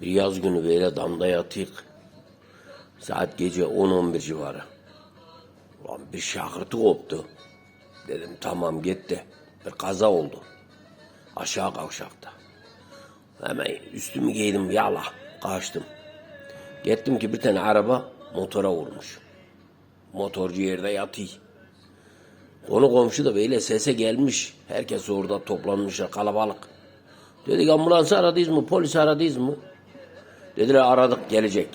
Bir yaz günü böyle damda yatıyık. Saat gece 10-11 civarı. Lan bir şakırtı koptu. Dedim tamam gitti. Bir kaza oldu. Aşağı kavşakta. Hemen üstümü giydim yala. Kaçtım. Gittim ki bir tane araba motora vurmuş. Motorcu yerde yatıyor. Konu komşu da böyle sese gelmiş. Herkes orada toplanmışlar kalabalık. Dedik ambulansı aradınız mı? Polis aradınız mı? Dediler aradık gelecek.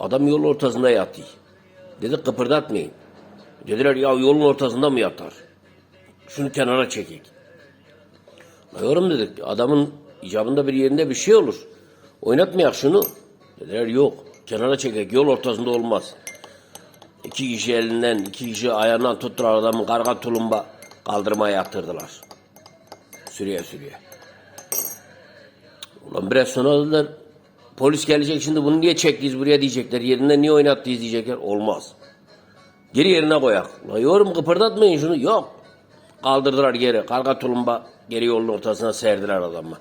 Adam yol ortasında yatıyor. Dedik kıpırdatmayın. Dediler ya yolun ortasında mı yatar? Şunu kenara çekek. La yorum dedik adamın icabında bir yerinde bir şey olur. Oynatmayak şunu. Dediler yok kenara çekek yol ortasında olmaz. İki kişi elinden, iki kişi ayağından tuttular adamı karga tulumba kaldırmaya yatırdılar. Sürüye sürüye. Ulan biraz sonra dediler polis gelecek şimdi bunu niye çektiniz buraya diyecekler. Yerinden niye oynattınız diyecekler. Olmaz. Geri yerine koyak. La yorum kıpırdatmayın şunu. Yok. Kaldırdılar geri. Karga tulumba geri yolun ortasına serdiler adamı.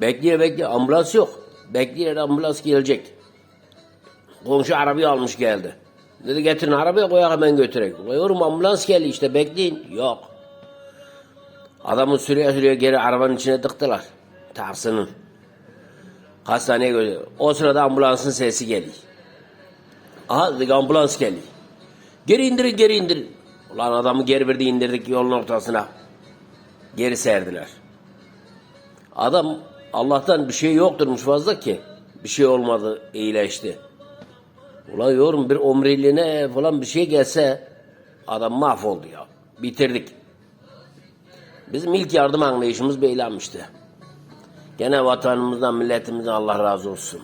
Bekliyor bekliyor. Ambulans yok. Bekliyor ambulans gelecek. Komşu arabayı almış geldi. Dedi getirin arabaya koyak hemen götürek. Koyuyorum ambulans geldi işte bekleyin. Yok. Adamı sürüye sürüye geri arabanın içine tıktılar. Taksının. Hastaneye götürdü. O sırada ambulansın sesi geliyor. Aha ambulans geliyor. Geri indirin geri indirin. Ulan adamı geri verdi indirdik yolun ortasına. Geri serdiler. Adam Allah'tan bir şey yokturmuş fazla ki. Bir şey olmadı iyileşti. Ulan yorum bir omriliğine falan bir şey gelse adam mahvoldu ya. Bitirdik. Bizim ilk yardım anlayışımız beylenmişti. Gene vatanımızdan, milletimizden Allah razı olsun.